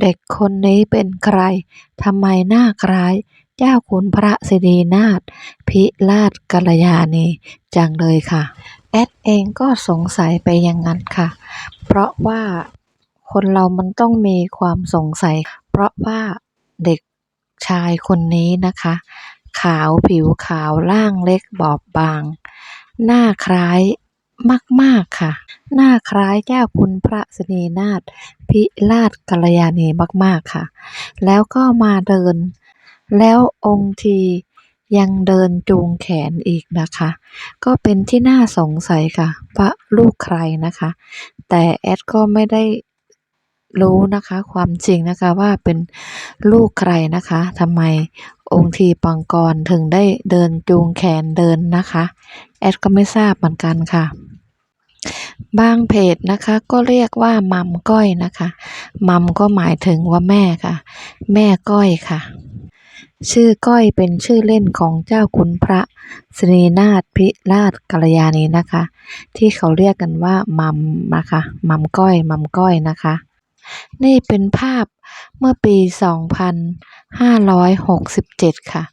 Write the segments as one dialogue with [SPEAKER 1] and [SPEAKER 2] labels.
[SPEAKER 1] เด็กคนนี้เป็นใคร ทำไมหน้าคล้าย เจ้าคุณพระสินีนาถพิราชกัลยาณีจังเลยค่ะ แอดเองก็สงสัยไปอย่างนั้นค่ะ เพราะว่าคนเรามันต้องมีความสงสัย เพราะว่าเด็กชายคนนี้นะคะ ขาวผิวขาวร่างเล็กบอบบาง หน้าคล้าย มาก ๆ ค่ะ หน้าคล้ายเจ้าคุณพระสนีนาถพิราชกัลยาณีมาก ๆ ค่ะ แล้วก็มาเดิน แล้วองค์ทียังเดินจูงแขนอีกนะคะ ก็เป็นที่น่าสงสัยค่ะว่าลูกใครนะคะ แต่แอดก็ไม่ได้รู้นะคะ ความจริงนะคะว่าเป็นลูกใครนะคะทำไม องค์ทีปังกรถึงได้เดินจูงแขนเดินนะคะ แอดก็ไม่ทราบเหมือนกันค่ะบางเพจนะคะก็เรียกว่ามัมก้อยนะคะมัมก็หมายถึงว่าแม่ค่ะ แม่ก้อยค่ะ ชื่อก้อยเป็นชื่อเล่นของเจ้าคุณพระสนีนาถพิราชกัลยาณีนะคะ ที่เขาเรียกกันว่ามัมนะคะมัมก้อยมัมก้อยนะคะ นี่เป็นภาพ เมื่อปี 2567 ค่ะ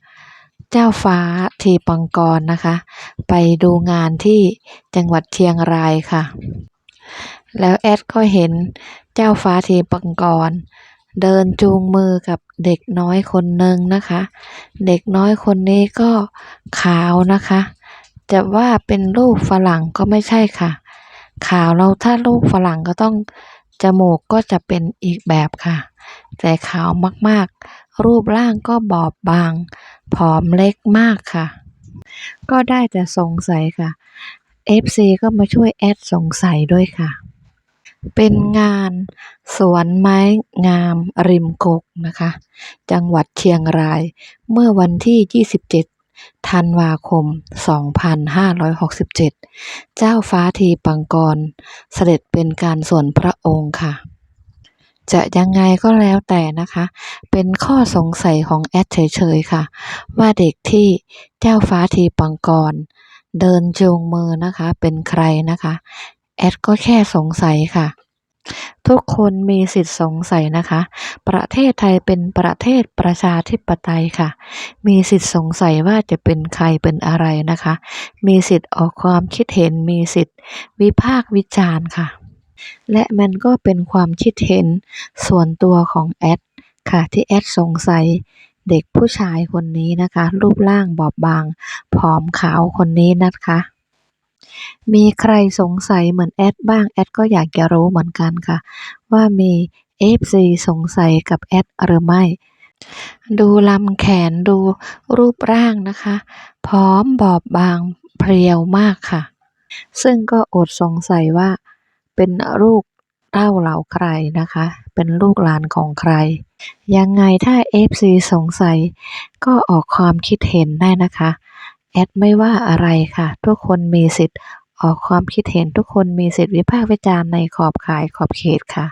[SPEAKER 1] เจ้าฟ้าทีปังกรนะคะ ไปดูงานที่จังหวัดเชียงรายค่ะ แล้วแอดก็เห็นเจ้าฟ้าทีปังกร เดินจูงมือกับเด็กน้อยคนหนึ่งนะคะ เด็กน้อยคนนี้ก็ขาวนะคะ จะว่าเป็นลูกฝรั่งก็ไม่ใช่ค่ะ ขาวเราถ้าลูกฝรั่งก็ต้อง จมูกก็จะเป็นอีกแบบค่ะ แต่ขาวมากๆ รูปร่างก็บอบบาง ผอมเล็กมากค่ะ ก็ได้แต่สงสัยค่ะ FC ก็มาช่วยแอดสงสัยด้วยค่ะ เป็นงานสวนไม้งามริมกกนะคะ จังหวัดเชียงราย เมื่อวันที่ 27 ธันวาคม 2567 เจ้าฟ้าทีปังกร เสด็จเป็นการส่วนพระองค์ค่ะ จะยังไงก็แล้วแต่นะคะ เป็นข้อสงสัยของแอดเฉยๆค่ะ ว่าเด็กที่เจ้าฟ้าทีปังกร เดินจูงมือนะคะ เป็นใครนะคะ แอดก็แค่สงสัยค่ะ ทุกคนมีสิทธิ์สงสัยนะคะ ประเทศไทยเป็นประเทศประชาธิปไตยค่ะ มีสิทธิ์สงสัยว่าจะเป็นใครเป็นอะไรนะคะ มีสิทธิ์ออกความคิดเห็น มีสิทธิ์วิพากษ์วิจารณ์ค่ะ และมันก็เป็นความคิดเห็นส่วนตัวของแอดค่ะที่แอดสงสัยเด็กผู้ชายคนนี้นะคะ รูปร่างบอบบาง ผอมขาวคนนี้นะคะ มีใครสงสัยเหมือนแอดบ้าง แอดก็อยากจะรู้เหมือนกันค่ะ ว่ามี FC สงสัยกับแอดหรือไม่ ดูลำแขนดูรูปร่างนะคะผอมบอบบางเพรียวมากค่ะ ซึ่งก็อดสงสัยว่าเป็นลูกเต้าเหล่าใครนะคะ เป็นลูกหลานของใคร ยังไงถ้า FC สงสัยก็ออกความคิดเห็นได้นะคะ แอดไม่ว่าอะไรค่ะ ทุกคนมีสิทธิ์ออกความคิดเห็นทุกคนมีสิทธิ์วิพากษ์วิจารณ์ในขอบข่ายขอบเขตค่ะ